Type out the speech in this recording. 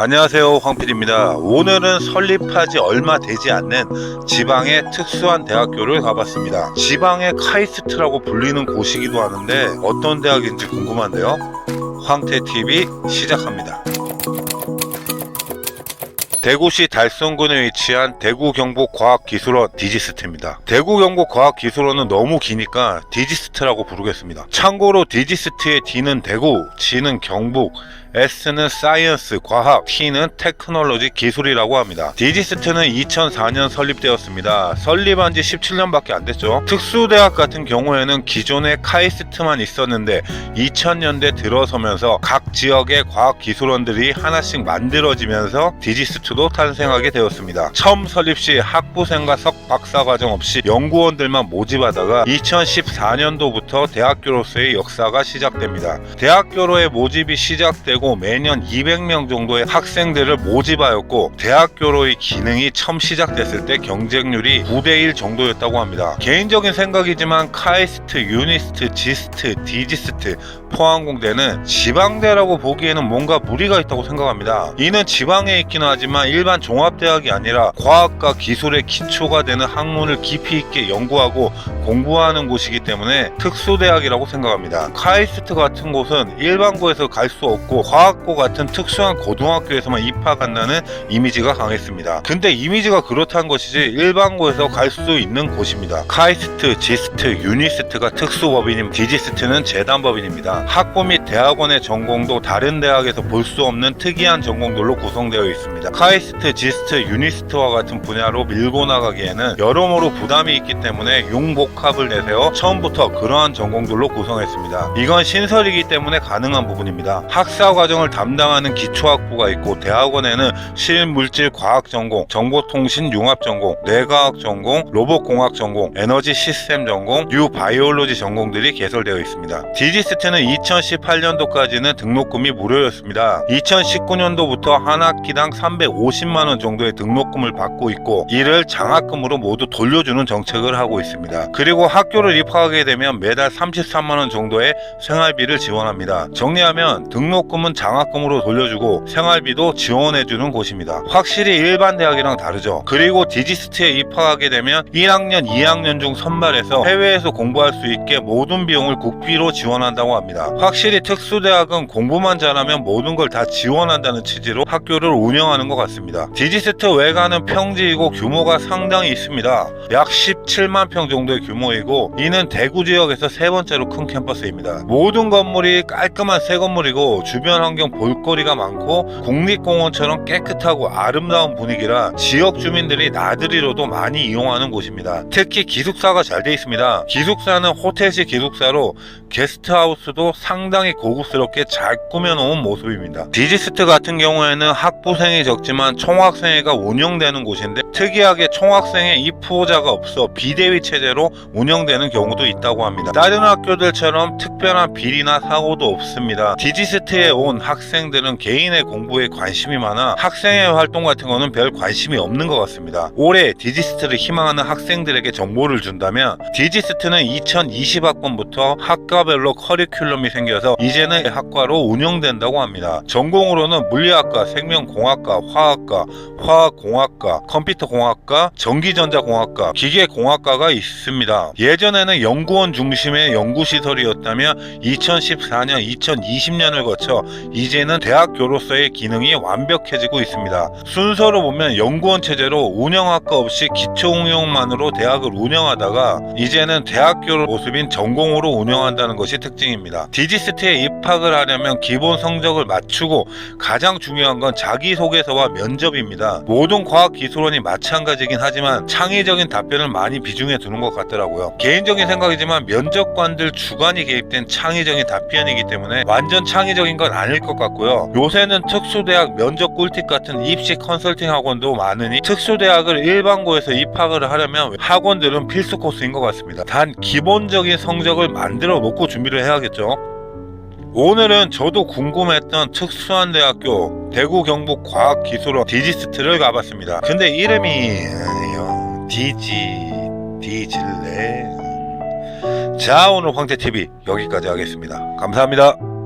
안녕하세요 황필입니다 오늘은 설립하지 얼마 되지 않는 지방의 특수한 대학교를 가봤습니다 지방의 카이스트라고 불리는 곳이기도 하는데 어떤 대학인지 궁금한데요 황태TV 시작합니다 대구시 달성군에 위치한 대구경북과학기술원 디지스트입니다. 대구경북과학기술원은 너무 기니까 디지스트라고 부르겠습니다. 참고로 디지스트의 D는 대구, G는 경북, S는 사이언스, 과학, T는 테크놀로지, 기술이라고 합니다. 디지스트는 2004년 설립되었습니다. 설립한 지 17년밖에 안 됐죠. 특수대학 같은 경우에는 기존에 카이스트만 있었는데 2000년대 들어서면서 각 지역의 과학기술원들이 하나씩 만들어지면서 디지스트도 탄생하게 되었습니다. 처음 설립 시 학부생과 석박사 과정 없이 연구원들만 모집하다가 2014년도부터 대학교로서의 역사가 시작됩니다. 대학교로의 모집이 시작되고 매년 200명 정도의 학생들을 모집하였고 대학교로의 기능이 처음 시작됐을 때 경쟁률이 9대1 정도였다고 합니다. 개인적인 생각이지만 카이스트, 유니스트, 지스트, 디지스트, 포항공대는 지방대라고 보기에는 뭔가 무리가 있다고 생각합니다. 이는 지방에 있기는 하지만 일반 종합대학이 아니라 과학과 기술의 기초가 되는 학문을 깊이 있게 연구하고 공부하는 곳이기 때문에 특수대학이라고 생각합니다. 카이스트 같은 곳은 일반고에서 갈 수 없고 과학고 같은 특수한 고등학교에서만 입학한다는 이미지가 강했습니다. 근데 이미지가 그렇다는 것이지 일반고에서 갈 수 있는 곳입니다. 카이스트, 지스트, 유니스트가 특수법인임, 디지스트는 재단법인입니다. 학부 및 대학원의 전공도 다른 대학에서 볼 수 없는 특이한 전공들로 구성되어 있습니다. 카이스트, 지스트, 유니스트와 같은 분야로 밀고 나가기에는 여러모로 부담이 있기 때문에 융복합을 내세워 처음부터 그러한 전공들로 구성했습니다. 이건 신설이기 때문에 가능한 부분입니다. 학사 과정을 담당하는 기초학부가 있고 대학원에는 실물질 과학 전공, 정보통신 융합 전공, 뇌과학 전공, 로봇공학 전공, 에너지 시스템 전공, 뉴 바이올로지 전공들이 개설되어 있습니다. 디지스트는 2018년도까지는 등록금이 무료였습니다. 2019년도부터 한 학기당 350만 원 정도의 등록금을 받고 있고 이를 장학금으로 모두 돌려주는 정책을 하고 있습니다. 그리고 학교를 입학하게 되면 매달 33만 원 정도의 생활비를 지원합니다. 정리하면 등록금은 장학금으로 돌려주고 생활비도 지원해주는 곳입니다. 확실히 일반 대학이랑 다르죠. 그리고 디지스트에 입학하게 되면 1학년, 2학년 중 선발해서 해외에서 공부할 수 있게 모든 비용을 국비로 지원한다고 합니다. 확실히 특수대학은 공부만 잘하면 모든 걸 다 지원한다는 취지로 학교를 운영하는 것 같습니다. 디지스트 외관은 평지이고 규모가 상당히 있습니다. 약 17만 평 정도의 규모이고 이는 대구 지역에서 세 번째로 큰 캠퍼스입니다. 모든 건물이 깔끔한 새 건물이고 주변 환경 볼거리가 많고 국립공원처럼 깨끗하고 아름다운 분위기라 지역 주민들이 나들이로도 많이 이용하는 곳입니다. 특히 기숙사가 잘 돼 있습니다. 기숙사는 호텔식 기숙사로 게스트하우스도 상당히 고급스럽게 잘 꾸며놓은 모습입니다. 디지스트 같은 경우에는 학부생이 적지만 총학생회가 운영되는 곳인데 특이하게 총학생회 입후보자가 없어 비대위 체제로 운영되는 경우도 있다고 합니다. 다른 학교들처럼 특별한 비리나 사고도 없습니다. 디지스트에 온 학생들은 개인의 공부에 관심이 많아 학생회 활동 같은 거는 별 관심이 없는 것 같습니다. 올해 디지스트를 희망하는 학생들에게 정보를 준다면 디지스트는 2020학번부터 학과별로 커리큘럼이 생겨서 이제는 학과로 운영된다고 합니다. 전공으로는 물리학과, 생명공학과, 화학과, 화학공학과, 컴퓨터공학과, 전기전자공학과, 기계공학과가 있습니다. 예전에는 연구원 중심의 연구시설이었다면 2014년, 2020년을 거쳐 이제는 대학교로서의 기능이 완벽해지고 있습니다. 순서로 보면 연구원 체제로 운영학과 없이 기초응용만으로 대학을 운영하다가 이제는 대학교 모습인 전공으로 운영한다는 것이 특징입니다. 디지스트에 입학을 하려면 기본 성적을 맞추고 가장 중요한 건 자기소개서와 면접입니다. 모든 과학기술원이 마찬가지긴 하지만 창의적인 답변을 많이 비중에 두는 것 같더라고요. 개인적인 생각이지만 면접관들 주관이 개입된 창의적인 답변이기 때문에 완전 창의적인 건 아닐 것 같고요. 요새는 특수대학 면접 꿀팁 같은 입시 컨설팅 학원도 많으니 특수대학을 일반고에서 입학을 하려면 학원들은 필수 코스인 것 같습니다. 단 기본적인 성적을 만들어 놓고 준비를 해야겠죠. 오늘은 저도 궁금했던 특수한 대학교 대구 경북 과학 기술원 디지스트를 가봤습니다. 근데 이름이 디지 디질레 자 오늘 황태TV 여기까지 하겠습니다. 감사합니다.